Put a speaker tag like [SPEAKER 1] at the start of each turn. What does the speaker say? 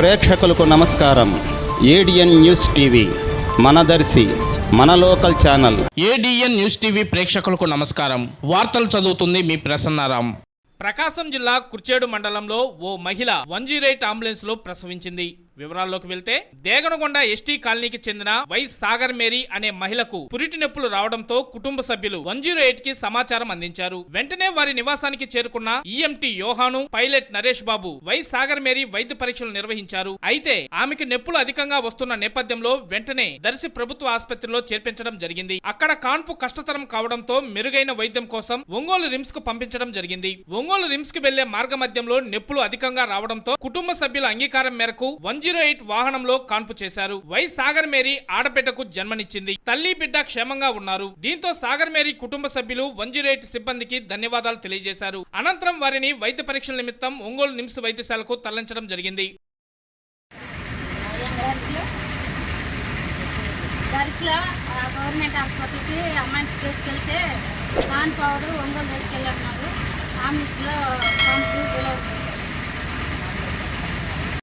[SPEAKER 1] ప్రేక్షకులకు నమస్కారం. ADN news TV Manadarshi మన local channel.
[SPEAKER 2] ADN news TV ప్రేక్షకులకు నమస్కారం. వార్తలు చదువుతుంది మీ ప్రసన్నారాం. ప్రకాశం జిల్లా కుర్చేడు మండలంలో ఓ మహిళ వన్ జీరో ఎయిట్ అంబులెన్స్లో ప్రసవించింది. వివరాల్లోకి వెళ్తే దేగనగొండ ఎస్టీ కాలనీకి చెందిన వై సాగర్ మేరీ అనే మహిళకు పురిటి నొప్పులు రావడంతో కుటుంబ సభ్యులు వన్ జీరో ఎయిట్కి సమాచారం అందించారు. వెంటనే వారి నివాసానికి చేరుకున్న EMT Yohanu pilot Naresh Babu Y Sagar Mary వైద్య పరీక్షలు నిర్వహించారు. అయితే ఆమెకి నొప్పులు అధికంగా వస్తున్న నేపథ్యంలో వెంటనే దర్శి ప్రభుత్వ ఆసుపత్రిలో చేర్పించడం జరిగింది. అక్కడ కాన్పు కష్టతరం కావడంతో మెరుగైన వైద్యం కోసం ఒంగోలు రిమ్స్కు పంపించడం జరిగింది. ఒంగోలు రిమ్స్కి వెళ్ళే మార్గ మధ్యంలో నొప్పులు అధికంగా రావడంతో కుటుంబ సభ్యుల అంగీకారం మేరకు వన్ జీరో ఎయిట్ వాహనంలో కాన్పు చేశారు. వై సాగర్ మేరీ ఆడబిడ్డకు జన్మనిచ్చింది. తల్లి బిడ్డ క్షేమంగా ఉన్నారు. దీంతో సాగర్ మేరీ కుటుంబ సభ్యులు వన్ జీరో ఎయిట్ సిబ్బందికి ధన్యవాదాలు తెలియజేశారు. అనంతరం వారిని వైద్య పరీక్షల నిమిత్తం ఒంగోలు నిమ్స్ వైద్యశాలకు తరలించడం జరిగింది.
[SPEAKER 3] దర్శిలో గవర్నమెంట్ హాస్పిటల్కి అమ్మాయిని తీసుకెళ్తే నాన్ పవర్ ఒంగోలు తీసుకెళ్ళన్నారు. ఆంబులెన్స్లో